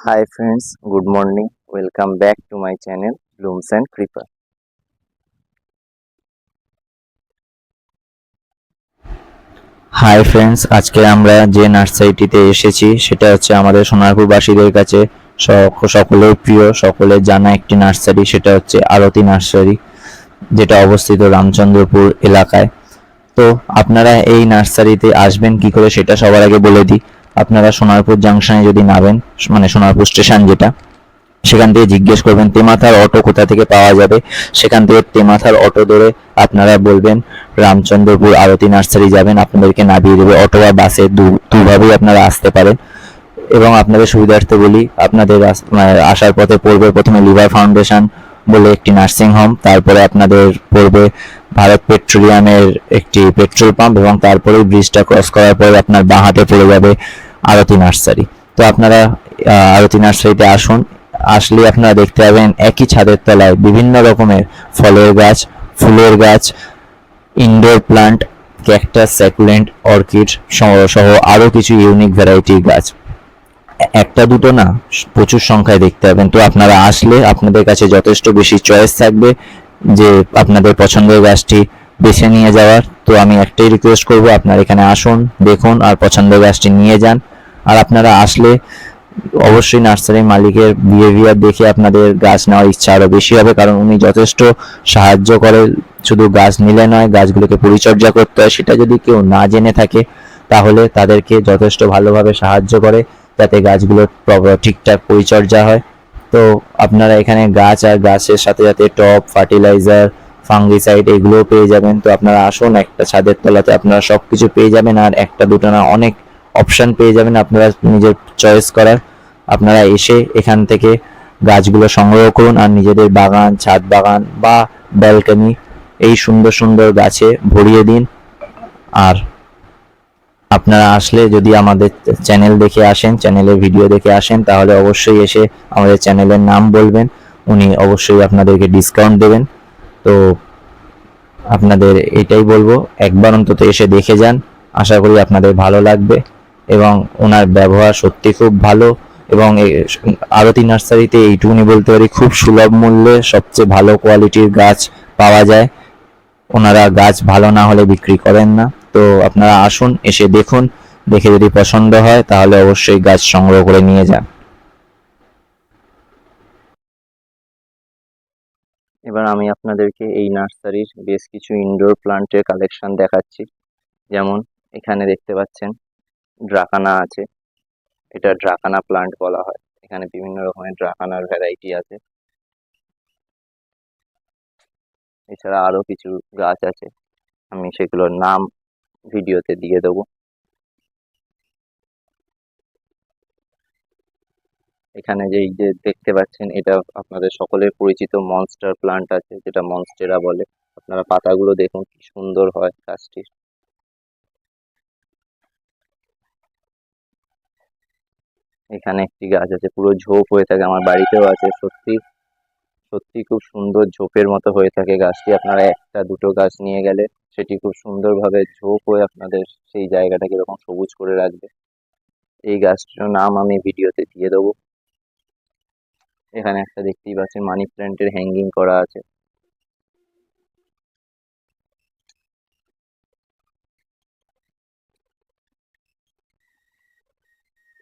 Hi friends, good morning. Welcome back to my channel Blooms and Creeper. Hi friends আজকে আমরা যে নার্সারিটিতে এসেছি সেটা হচ্ছে আমাদের সোনারপুরবাসীদের কাছে সক- সকলের প্রিয় সকলের জানা একটি নার্সারি সেটা হচ্ছে আরতি নার্সারি যেটা অবস্থিত রামচন্দ্রপুর এলাকায় তো আপনারা এই নার্সারিতে আসবেন কি করে সেটা সবার আগে বলে দিই আপনারা সোনারপুর জাংশনে যদি নামেন মানে সোনারপুর স্টেশন যেটা, সেখান থেকে জিজ্ঞেস করবেন, তেমাথার অটো কোথা থেকে পাওয়া যাবে? সেখান থেকে তেমাথার অটো ধরে আপনারা বলবেন, রামচন্দ্রপুর আরতি নার্সারি যাবেন, আপনাদেরকে নামিয়ে দেবে অটো বা বাসে দুভাবেই আপনারা আসতে পারেন। এবং আপনাদের সুবিধার্থে বলি, আপনাদের মানে আসার পথে পড়বে প্রথমে লিভার ফাউন্ডেশন বলে একটি নার্সিং হোম, তারপরে আপনাদের পড়বে ভারত পেট্রোলিয়ামের একটি পেট্রোল পাম্প এবং তারপরে ব্রিজটা ক্রস করার পরে আপনার বাঁ হাতে পড়ে যাবে আরতি নার্সারি। তো আপনারা আরতি নার্সারিতে আসুন। আসলে আপনারা দেখতে পাবেন একই ছাদের তলায় বিভিন্ন রকমের ফলের গাছ, ফুলের গাছ indoor plant cactus succulent orchid সহ আরও কিছু ইউনিক ভ্যারাইটির গাছ। একটা দুটো না, প্রচুর সংখ্যায় দেখতে পাবেন। তো আপনারা আসলে আপনাদের কাছে যথেষ্ট বেশি চয়েস থাকবে। যে আপনাদের পছন্দের গাছটি বেছে নিয়ে যাওয়ার, তো আমি একটাই রিকোয়েস্ট করব, আপনারা এখানে আসুন, দেখুন আর পছন্দের গাছটি নিয়ে যান। আর আপনারা আসলে অবশ্যই নার্সারির মালিকের বিহেভিয়ার দেখে আপনাদের গাছ নেওয়ার ইচ্ছা আরও বেশি হবে, কারণ উনি যথেষ্ট সাহায্য করে। শুধু গাছ নিলে নয়, গাছগুলোকে পরিচর্যা করতে হয়, সেটা যদি কেউ না জেনে থাকে, তাহলে তাদেরকে যথেষ্ট ভালোভাবে সাহায্য করে, যাতে গাছগুলোর ঠিকঠাক পরিচর্যা হয়। তো আপনারা এখানে গাছ আর গাছের সাথে সাথে টপ ফার্টিলাইজার, ফাঙ্গিসাইড এগুলোও পেয়ে যাবেন। তো আপনারা আসুন, একটা ছাদের তলাতে আপনারা সব কিছু পেয়ে যাবেন আর একটা দুটো না অনেক অপশন পেয়ে যাবেন আপনারা নিজের চয়েস করার। আপনারা এসে এখান থেকে গাছগুলো সংগ্রহ করুন আর নিজেদের বাগান, ছাদ বাগান বা ব্যালকনি এই সুন্দর সুন্দর গাছে ভরিয়ে দিন। আর আপনারা আসলে যদি আমাদের চ্যানেল দেখে আসেন, চ্যানেলের ভিডিও দেখে আসেন, তাহলে অবশ্যই এসে আমাদের চ্যানেলের নাম বলবেন। উনি অবশ্যই আপনাদেরকে ডিসকাউন্ট দেবেন। তো আপনাদের এটাই বলব, একবার অন্তত এসে দেখে যান। আশা করি আপনাদের ভালো লাগবে এবং ওনার ব্যবহার সত্যি খুব ভালো এবং আরতি নার্সারিতে এইটুকুনি বলতে পারি, খুব সুলভ মূল্যে সবচেয়ে ভালো কোয়ালিটির গাছ পাওয়া যায়। ওনারা গাছ ভালো না হলে বিক্রি করেন না। তো আপনারা আসুন, এসে দেখুন, দেখে যদি পছন্দ হয়, তাহলে অবশ্যই গাছ সংগ্রহ করে নিয়ে যান। এবার আমি আপনাদেরকে এই নার্সারির বেশ কিছু ইনডোর প্লান্টের কালেকশন দেখাচ্ছি। যেমন এখানে দেখতে পাচ্ছেন ড্রাকানা আছে। এটা ড্রাকানা প্লান্ট বলা হয়। এখানে বিভিন্ন রকমের ড্রাকানার ভ্যারাইটি আছে। এছাড়া আরও কিছু গাছ আছে। আমি সেগুলোর নাম ভিডিওতে দিয়ে দেবো। এখানে যে যে দেখতে পাচ্ছেন, এটা আপনাদের সকলের পরিচিত মনস্টার প্লান্ট আছে, যেটা মনস্টেরা বলে। আপনারা পাতাগুলো দেখুন, কি সুন্দর হয় গাছটির। এখানে একটি গাছ আছে, পুরো ঝোপ হয়ে থাকে, আমার বাড়িতেও আছে, সত্যি সত্যি খুব সুন্দর ঝোপের মতো হয়ে থাকে গাছটি। আপনারা একটা, দুটো গাছ নিয়ে গেলে সেটি খুব সুন্দরভাবে ঝোপ হয়ে আপনাদের সেই জায়গাটাকে এরকম সবুজ করে রাখবে। এই গাছটির নাম আমি ভিডিওতে দিয়ে দেবো। এখানে একটা দেখতেই পাচ্ছেন, মানি প্ল্যান্টের হ্যাঙ্গিং করা আছে।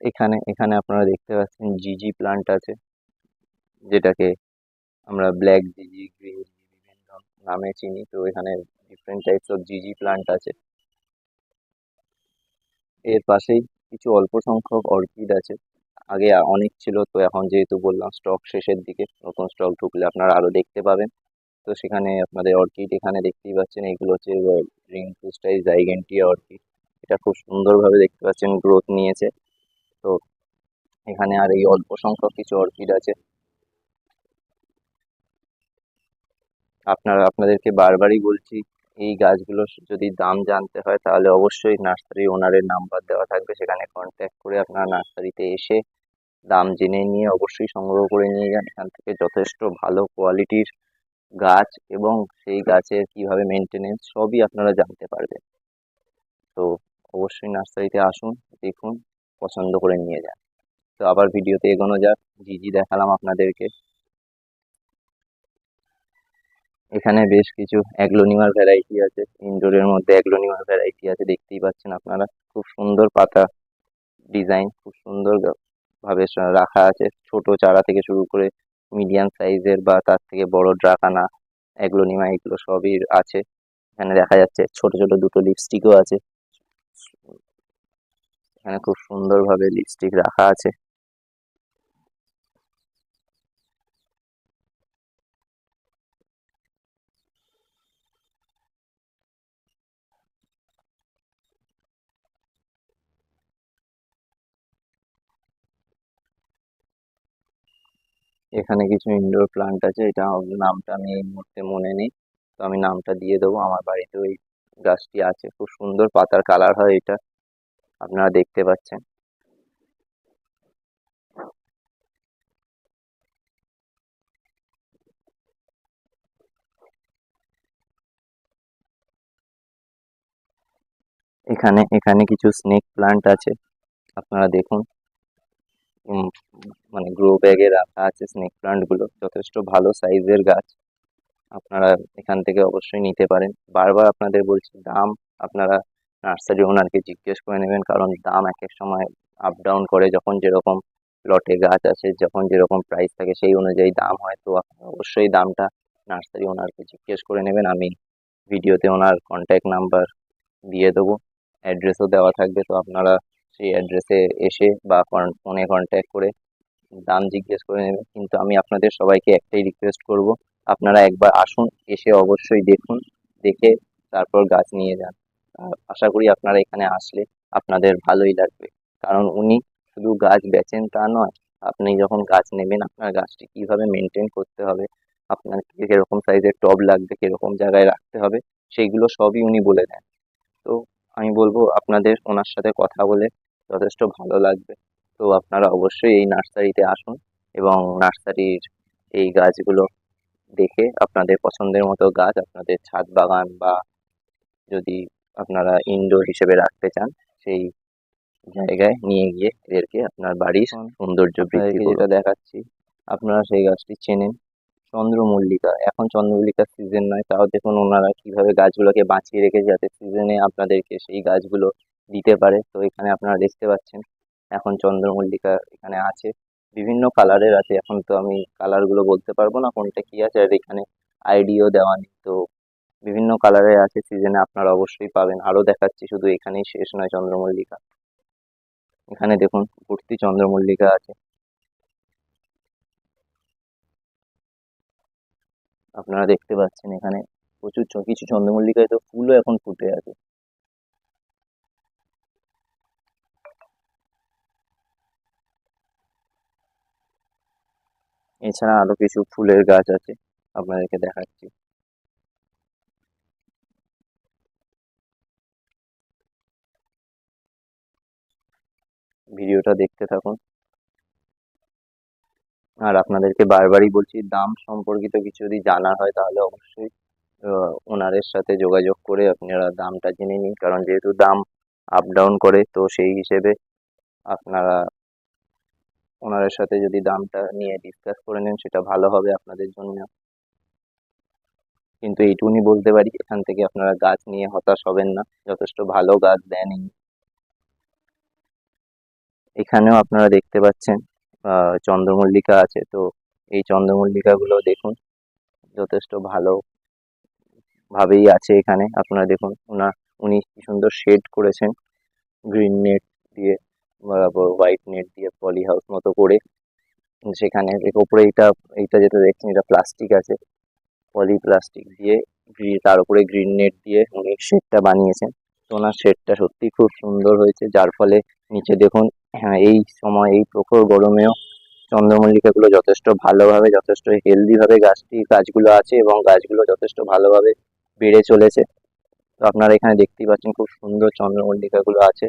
এখানে এখানে আপনারা দেখতে পাচ্ছেন, জিজি প্লান্ট আছে, যেটাকে আমরা ব্ল্যাক জিজি, গ্রিন নামে চিনি, তো এখানে ডিফারেন্ট টাইপস অফ জিজি প্লান্ট আছে। এর পাশেই কিছু অল্প সংখ্যক অর্কিড আছে। আগে অনেক ছিল, তো এখন যেহেতু বললাম স্টক শেষের দিকে, নতুন স্টক ঢুকলে আপনারা আরও দেখতে পাবেন। তো সেখানে আপনাদের অর্কিড এখানে দেখতেই পাচ্ছেন, এগুলো হচ্ছে রিং ফুস্টাই জাইগেন্টিয়া অর্কিড এটা খুব সুন্দরভাবে দেখতে পাচ্ছেন গ্রোথ নিয়েছে। তো এখানে আর এই অল্প সংখ্যক কিছু অর্কিড আছে। আপনারা, আপনাদেরকে বারবারই বলছি, এই গাছগুলোর যদি দাম জানতে হয় তাহলে অবশ্যই নার্সারি ওনারের নাম্বার দেওয়া থাকবে। সেখানে কন্ট্যাক্ট করে আপনারা নার্সারিতে এসে দাম জেনে নিয়ে অবশ্যই সংগ্রহ করে নিয়ে যান। এখান থেকে যথেষ্ট ভালো কোয়ালিটির গাছ এবং সেই গাছের কীভাবে মেনটেনেন্স সবই আপনারা জানতে পারবেন। তো অবশ্যই নার্সারিতে আসুন, দেখুন, পছন্দ করে নিয়ে যান। তো আবার ভিডিওতে এগোনো যাক। জি জি দেখালাম আপনাদেরকে। এখানে বেশ কিছু অ্যাগ্লোনিমার ভ্যারাইটি আছে। ইনডোরের মধ্যে অ্যাগ্লোনিমার ভ্যারাইটি আছে, দেখতেই পাচ্ছেন আপনারা। খুব সুন্দর পাতা ডিজাইন খুব সুন্দর ভাবে রাখা আছে। ছোট চারা থেকে শুরু করে মিডিয়াম সাইজের বা তার থেকে বড় ড্রাকানা, অ্যাগ্লোনিমা এগুলো সবই আছে। এখানে দেখা যাচ্ছে ছোট ছোট দুটো লিপস্টিকও আছে। এখানে খুব সুন্দরভাবে লিপস্টিক রাখা আছে। এখানে কিছু ইনডোর প্লান্ট আছে, এটা নামটা আমি এই মুহূর্তে মনে নেই। তো আমি নামটা দিয়ে দেবো, আমার বাড়িতে ওই গাছটি আছে, খুব সুন্দর পাতার কালার হয় এটা, আপনারা দেখতে পাচ্ছেন। এখানে এখানে কিছু স্নেক প্লান্ট আছে, আপনারা দেখুন। মানে গ্রো ব্যাগে রাখা আছে স্নেক প্লান্টগুলো যথেষ্ট ভালো সাইজের গাছ। আপনারা এখান থেকে অবশ্যই নিতে পারেন। বারবার আপনাদের বলছি, দাম আপনারা নার্সারি ওনারকে জিজ্ঞেস করে নেবেন, কারণ দাম এক এক সময় আপ ডাউন করে। যখন যেরকম লটে গাছ আছে, যখন যেরকম প্রাইস থাকে সেই অনুযায়ী দাম হয়। তো অবশ্যই দামটা নার্সারি ওনারকে জিজ্ঞেস করে নেবেন। আমি ভিডিওতে ওনার কন্ট্যাক্ট নাম্বার দিয়ে দেবো। অ্যাড্রেসও দেওয়া থাকবে। তো আপনারা সেই অ্যাড্রেসে এসে বা ফোনে কন্ট্যাক্ট করে দাম জিজ্ঞেস করে নেবেন কিন্তু আমি আপনাদের সবাইকে একটাই রিকোয়েস্ট করব, আপনারা একবার আসুন, এসে অবশ্যই দেখুন, দেখে তারপর গাছ নিয়ে যান। আশা করি আপনারা এখানে আসলে আপনাদের ভালোই লাগবে। কারণ উনি শুধু গাছ বেচেন তা নয়, আপনি যখন গাছ নেবেন, আপনার গাছটি কীভাবে মেনটেন করতে হবে আপনার কীরকম সাইজের টব লাগবে, কীরকম জায়গায় রাখতে হবে, সেইগুলো সবই উনি বলে দেন। তো আমি বলব, আপনাদের ওনার সাথে কথা বলে যথেষ্ট ভালো লাগবে। তো আপনারা অবশ্যই এই নার্সারিতে আসুন এবং নার্সারির এই গাছগুলো দেখে আপনাদের পছন্দের মতো গাছ আপনাদের ছাদ বাগান বা যদি আপনারা ইনডোর হিসেবে রাখতে চান সেই জায়গায় নিয়ে গিয়ে এদেরকে আপনার বাড়ির সৌন্দর্য বৃদ্ধি যেটা দেখাচ্ছি আপনারা সেই গাছটি চেনেন চন্দ্রমল্লিকা। এখন চন্দ্রমল্লিকার সিজন নয় তাও দেখুন ওনারা কীভাবে গাছগুলোকে বাঁচিয়ে রেখেছে যাতে সিজনে আপনাদেরকে সেই গাছগুলো দিতে পারে। তো এখানে আপনারা দেখতে পাচ্ছেন, এখন চন্দ্রমল্লিকা এখানে আছে। বিভিন্ন কালারের আছে। এখন তো আমি কালারগুলো বলতে পারব না, কোনটা কি আছে আর এখানে আইডিও দেওয়া নেই। তো বিভিন্ন কালারের আছে সিজনে আপনারা অবশ্যই পাবেন। আরও দেখাচ্ছি, শুধু এখানেই শেষ নয় চন্দ্রমল্লিকা। এখানে দেখুন, ভর্তি চন্দ্রমল্লিকা আছে। আপনারা দেখতে পাচ্ছেন এখানে প্রচুর কিছু চন্দ্রমল্লিকায় তো ফুলও এখন ফুটে আছে। এছাড়া আরও কিছু ফুলের গাছ আছে, আপনাদেরকে দেখাচ্ছি। ভিডিওটা দেখতে থাকুন। আর আপনাদেরকে বারবারই বলছি, দাম সম্পর্কিত কিছু যদি জানা হয় তাহলে অবশ্যই ওনারের সাথে যোগাযোগ করে আপনারা দামটা জেনে নিন। কারণ যেহেতু দাম আপ ডাউন করে, তো সেই হিসেবে আপনারা ওনাদের সাথে যদি দামটা নিয়ে ডিসকাস করে নেন, সেটা ভালো হবে আপনাদের জন্য। কিন্তু এইটুকুনি বলতে পারি, এখান থেকে আপনারা গাছ নিয়ে হতাশ হবেন না। যথেষ্ট ভালো গাছ দেন এখানেও আপনারা দেখতে পাচ্ছেন চন্দ্রমল্লিকা আছে। তো এই চন্দ্রমল্লিকাগুলো দেখুন, যথেষ্ট ভালো ভাবেই আছে এখানে। আপনারা দেখুন, উনি কি সুন্দর শেড করেছেন গ্রিন নেট দিয়ে। হোয়াইট নেট দিয়ে পলি হাউস মতো করে সেখানে ওপরে এইটা এইটা যেটা দেখছেন এটা প্লাস্টিক আছে। পলি প্লাস্টিক দিয়ে তার উপরে গ্রিন নেট দিয়ে উনি শেডটা বানিয়েছেন। তো ওনার শেডটা সত্যি খুব সুন্দর হয়েছে, যার ফলে নিচে দেখুন হ্যাঁ এই সময়, এই প্রখর গরমেও চন্দ্রমল্লিকাগুলো যথেষ্ট ভালোভাবে, যথেষ্ট হেলদিভাবে গাছটি, গাছগুলো আছে এবং গাছগুলো যথেষ্ট ভালোভাবে বেড়ে চলেছে। তো আপনারা এখানে দেখতেই পাচ্ছেন খুব সুন্দর চন্দ্রমল্লিকাগুলো আছে।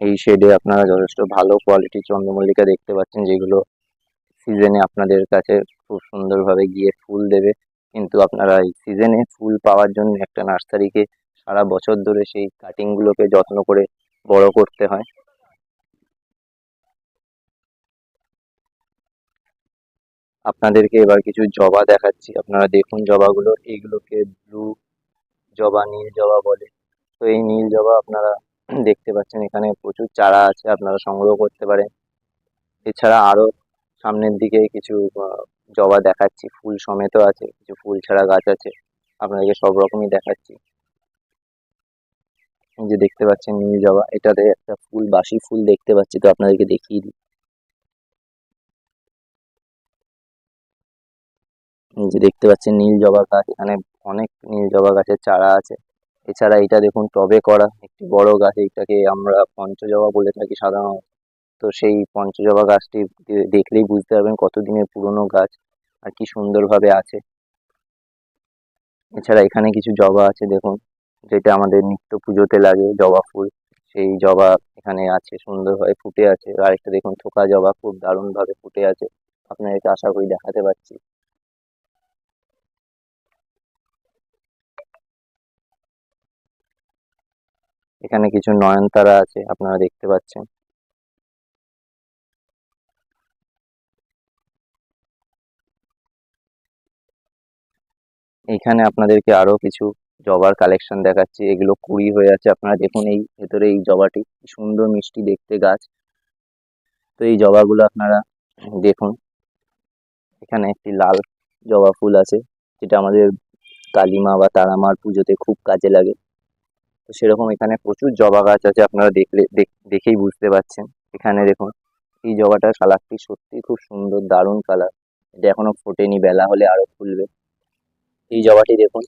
এই শেডে আপনারা যথেষ্ট ভালো কোয়ালিটির চন্দ্রমল্লিকা দেখতে পাচ্ছেন, যেগুলো সিজনে আপনাদের কাছে খুব সুন্দরভাবে গিয়ে ফুল দেবে। কিন্তু আপনারা এই সিজনে ফুল পাওয়ার জন্য একটা নার্সারিকে সারা বছর ধরে সেই কাটিংগুলোকে যত্ন করে বড় করতে হয়। আপনাদেরকে এবার কিছু জবা দেখাচ্ছি। আপনারা দেখুন জবাগুলো এইগুলোকে ব্লু জবা, নীল জবা বলে। তো এই নীল জবা আপনারা দেখতে পাচ্ছেন এখানে প্রচুর চারা আছে, আপনারা সংগ্রহ করতে পারেন। এছাড়া আরও সামনের দিকে কিছু জবা দেখাচ্ছি, ফুল সমেত আছে, কিছু ফুল ছাড়া গাছ আছে, আপনাদেরকে সব রকমই দেখাচ্ছি। যে দেখতে পাচ্ছেন নীল জবা, এটাতে একটা ফুল বাসি ফুল দেখতে পাচ্ছি, তো আপনাদেরকে দেখিয়ে দিই। যে দেখতে পাচ্ছেন নীল জবা গাছ, এখানে অনেক নীল জবা গাছের চারা আছে। এছাড়া এটা দেখুন টবে করা, একটি বড় গাছ, এইটাকে আমরা পঞ্চজবা বলে থাকি সাধারণত। তো সেই পঞ্চজবা গাছটি দেখলেই বুঝতে পারবেন কত দিনের পুরনো গাছ আর কি সুন্দরভাবে আছে। এছাড়া এখানে কিছু জবা আছে দেখুন, যেটা আমাদের নিত্য পুজোতে লাগে, জবা ফুল। সেই জবা এখানে আছে, সুন্দরভাবে ফুটে আছে। আর একটা দেখুন থোকা জবা, খুব দারুণভাবে ফুটে আছে। আপনাদেরকে আশা করি দেখাতে পারছি। এখানে কিছু নয়নতারা আছে, আপনারা দেখতে পাচ্ছেন। এইখানে আপনাদেরকে আরও কিছু জবার কালেকশন দেখাচ্ছি, এগুলো কুড়ি হয়ে আছে। আপনারা দেখুন এই ভেতরে এই জবাটি সুন্দর মিষ্টি দেখতে গাছ। তো এই জবাগুলো আপনারা দেখুন, এখানে একটি লাল জবা ফুল আছে, যেটা আমাদের কালীমা বা তারামার পুজোতে খুব কাজে লাগে। তো সেরকম এখানে প্রচুর জবা গাছ আছে, আপনারা দেখলে, দেখ- দেখেই বুঝতে পারছেন। এখানে দেখুন, এই জবাটার কালারটি সত্যি খুব সুন্দর, দারুণ কালার। এটা এখনও ফোটেনি, বেলা হলে আরও ফুলবে। এই জবাটি দেখুন,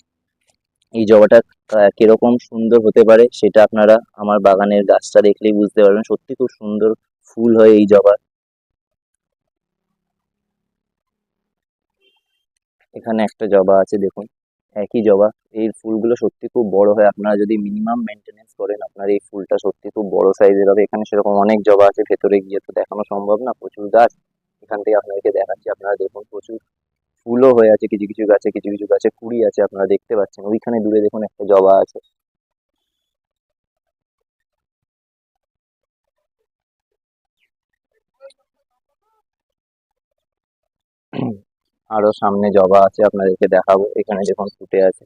এই জবাটা কীরকম সুন্দর হতে পারে সেটা আপনারা আমার বাগানের গাছটা দেখলেই বুঝতে পারবেন। সত্যি খুব সুন্দর ফুল হয় এই জবার এখানে একটা জবা আছে, দেখুন। একই জবা এই ফুলগুলো সত্যি খুব বড় হয়। আপনারা যদি মিনিমাম মেনটেনেন্স করেন, আপনার এই ফুলটা সত্যি খুব বড় সাইজের হবে। এখানে সেরকম অনেক জবা আছে, ভেতরে গিয়ে তো দেখানো সম্ভব না। প্রচুর গাছ। এখান থেকে আপনাদেরকে দেখাচ্ছি। আপনারা দেখুন, প্রচুর ফুলও হয়ে আছে। কিছু কিছু গাছে, কিছু কিছু গাছে কুড়ি আছে, আপনারা দেখতে পাচ্ছেন। ওইখানে দূরে দেখুন একটা জবা আছে। আরও সামনে জবা আছে, আপনাদেরকে দেখাবো। এখানে দেখুন ফুটে আছে।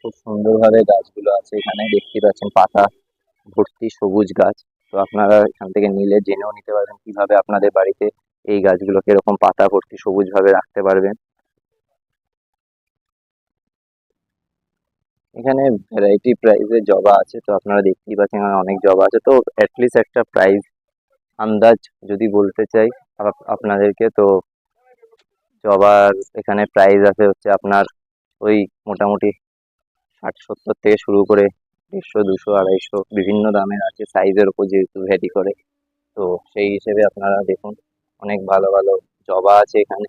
খুব সুন্দরভাবে গাছগুলো আছে এখানে। দেখতে পাচ্ছেন পাতা ভর্তি সবুজ গাছ। তো আপনারা এখান থেকে নিলে জেনেও নিতে পারবেন কীভাবে আপনাদের বাড়িতে এই গাছগুলোকে এরকম পাতা ভর্তি সবুজ ভাবে রাখতে পারবেন। এখানে ভ্যারাইটি প্রাইসের জবা আছে, তো আপনারা দেখতেই পাচ্ছেন এখানে অনেক জবা আছে। তো অ্যাটলিস্ট একটা প্রাইস আন্দাজ যদি বলতে চাই, আপ- আপনাদেরকে, তো জবার এখানে প্রাইস আছে হচ্ছে আপনার ওই মোটামুটি ষাট সত্তর থেকে শুরু করে দেড়শো, দুশো, আড়াইশো বিভিন্ন দামের আছে সাইজের উপর যেহেতু ভ্যারি করে। তো সেই হিসেবে আপনারা দেখুন, অনেক ভালো ভালো জবা আছে এখানে।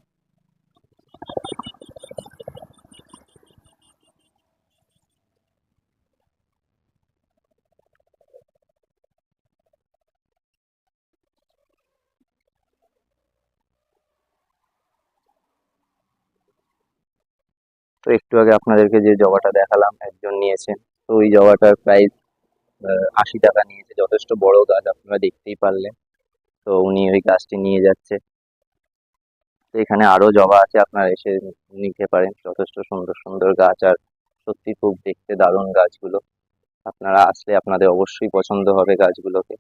তো একটু আগে আপনাদেরকে যে জবাটা দেখালাম, একজন নিয়েছেন। তো ওই জবাটার প্রাইস আশি টাকা নিয়েছে, যথেষ্ট বড় গাছ আপনারা দেখতেই পারলেন। তো উনি ওই গাছটি নিয়ে যাচ্ছে। তো এখানে আরও জবা আছে, আপনারা এসে নিতে পারেন। যথেষ্ট সুন্দর সুন্দর গাছ আর সত্যি খুব দেখতে দারুণ গাছগুলো। আপনারা আসলে আপনাদের অবশ্যই পছন্দ হবে গাছগুলোকে।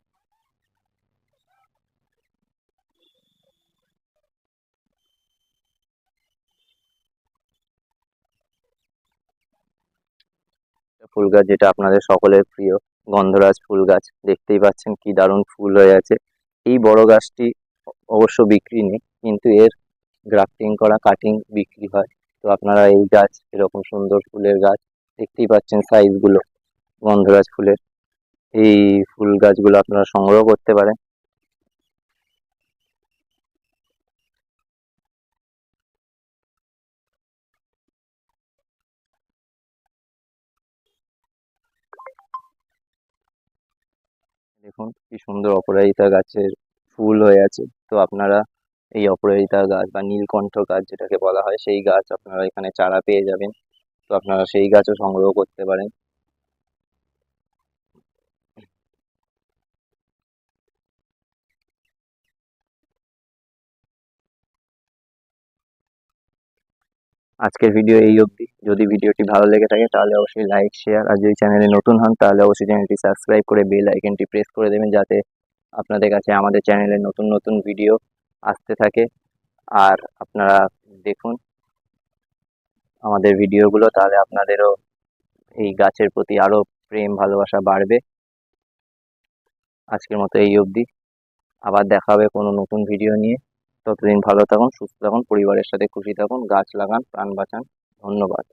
ফুল গাছ যেটা আপনাদের সকলের প্রিয় গন্ধরাজ ফুল গাছ দেখতেই পাচ্ছেন কি দারুণ ফুল হয়ে আছে। এই বড় গাছটি অবশ্য বিক্রি নেই, কিন্তু এর গ্রাফটিং করা, কাটিং বিক্রি হয়। তো আপনারা এই গাছ, এরকম সুন্দর ফুলের গাছ দেখতেই পাচ্ছেন সাইজগুলো গন্ধরাজ ফুলের। এই ফুল গাছগুলো আপনারা সংগ্রহ করতে পারেন। দেখুন, কি সুন্দর অপরাজিতা গাছের ফুল হয়ে আছে। তো আপনারা এই অপরাজিতা গাছ বা নীলকণ্ঠ গাছ যেটাকে বলা হয়, সেই গাছ আপনারা এখানে চারা পেয়ে যাবেন। তো আপনারা সেই গাছও সংগ্রহ করতে পারেন। আজকের ভিডিও এই অবধি। যদি ভিডিওটি ভালো লেগে থাকে, তাহলে অবশ্যই লাইক শেয়ার আর যদি চ্যানেলে নতুন হন, তাহলে অবশ্যই চ্যানেলটি সাবস্ক্রাইব করে বেল আইকনটি প্রেস করে দেবেন, যাতে আপনাদের কাছে আমাদের চ্যানেলে নতুন নতুন ভিডিও আসতে থাকে। আর আপনারা দেখুন, আমাদের ভিডিওগুলো তাহলে আপনাদেরও এই গাছের প্রতি আরও প্রেম, ভালোবাসা বাড়বে। আজকের মতো এই অবধি। আবার দেখা হবে কোনো নতুন ভিডিও নিয়ে। ততদিন ভালো থাকুন সুস্থ থাকুন পরিবারের সাথে খুশি থাকুন গাছ লাগান প্রাণ বাঁচান। ধন্যবাদ।